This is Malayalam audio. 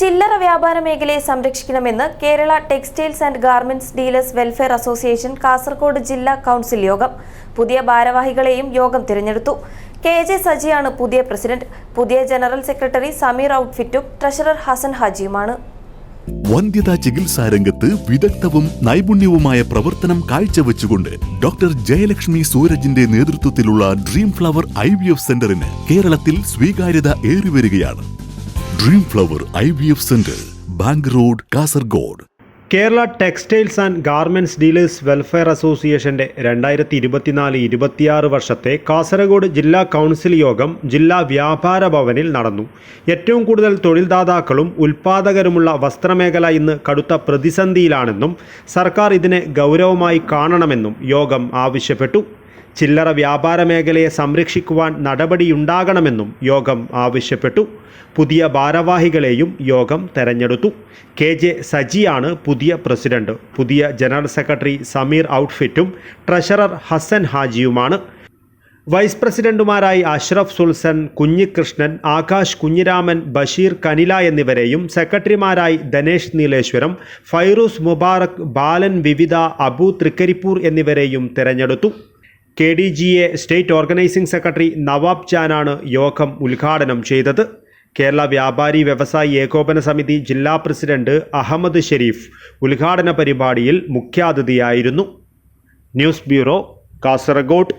ചില്ലറ വ്യാപാര മേഖലയെ സംരക്ഷിക്കണമെന്ന് Kerala textiles and garments dealers welfare association Kasaragod ജില്ലാ കൗൺസിൽ യോഗം. പുതിയ ഭാരവാഹികളെയും യോഗം തിരഞ്ഞെടുത്തു. കെ ജെ സജിയാണ് പുതിയ പ്രസിഡന്റ്. പുതിയ ജനറൽ സെക്രട്ടറി സമീർ ഔട്ട്ഫിറ്റും ട്രഷറർ ഹസൻ ഹാജിയുമാണ്. വന്ധ്യതാ ചികിത്സാ രംഗത്ത് വിദഗ്ധവും നൈപുണ്യവുമായ പ്രവർത്തനം കാഴ്ചവെച്ചുകൊണ്ട് ഡോക്ടർ ജയലക്ഷ്മി സൂരജിന്റെ നേതൃത്വത്തിലുള്ള ഡ്രീം ഫ്ലവർ ഐ സെന്ററിന് കേരളത്തിൽ സ്വീകാര്യത ഏറിവരികയാണ്. Dream flower I V F centre bank road Kasaragod Kerala textiles and garments dealers welfare അസോസിയേഷന്റെ രണ്ടായിരത്തി ഇരുപത്തിനാല് ഇരുപത്തിയാറ് വർഷത്തെ കാസർഗോഡ് ജില്ലാ കൗൺസിൽ യോഗം ജില്ലാ വ്യാപാര ഭവനിൽ നടന്നു. ഏറ്റവും കൂടുതൽ തൊഴിൽദാതാക്കളും ഉൽപാദകരുമുള്ള വസ്ത്രമേഖല ഇന്ന് കടുത്ത പ്രതിസന്ധിയിലാണെന്നും സർക്കാർ ഇതിനെ ഗൗരവമായി കാണണമെന്നും യോഗം ആവശ്യപ്പെട്ടു. ചില്ലറ വ്യാപാര മേഖലയെ സംരക്ഷിക്കുവാൻ നടപടിയുണ്ടാകണമെന്നും യോഗം ആവശ്യപ്പെട്ടു. പുതിയ ഭാരവാഹികളെയും യോഗം തെരഞ്ഞെടുത്തു. കെ ജെ സജിയാണ് പുതിയ പ്രസിഡന്റ്. പുതിയ ജനറൽ സെക്രട്ടറി സമീർ ഔട്ട്ഫിറ്റും ട്രഷറർ ഹസൻ ഹാജിയുമാണ്. വൈസ് പ്രസിഡന്റുമാരായി അഷ്റഫ് സുൽസൻ കുഞ്ഞികൃഷ്ണൻ ആകാശ് കുഞ്ഞിരാമൻ ബഷീർ കനില എന്നിവരെയും സെക്രട്ടറിമാരായി ധനേഷ് നീലേശ്വരം ഫൈറൂസ് മുബാറക് ബാലൻ വിവിധ അബു തൃക്കരിപ്പൂർ എന്നിവരെയും തെരഞ്ഞെടുത്തു. K D G A state organising secretary Nawab ജാനാണ് യോഗം ഉദ്ഘാടനം ചെയ്തത്. കേരള വ്യാപാരി വ്യവസായി ഏകോപന സമിതി ജില്ലാ പ്രസിഡന്റ് അഹമ്മദ് ഷെരീഫ് ഉദ്ഘാടന പരിപാടിയിൽ മുഖ്യാതിഥിയായിരുന്നു. News bureau Kasaragod.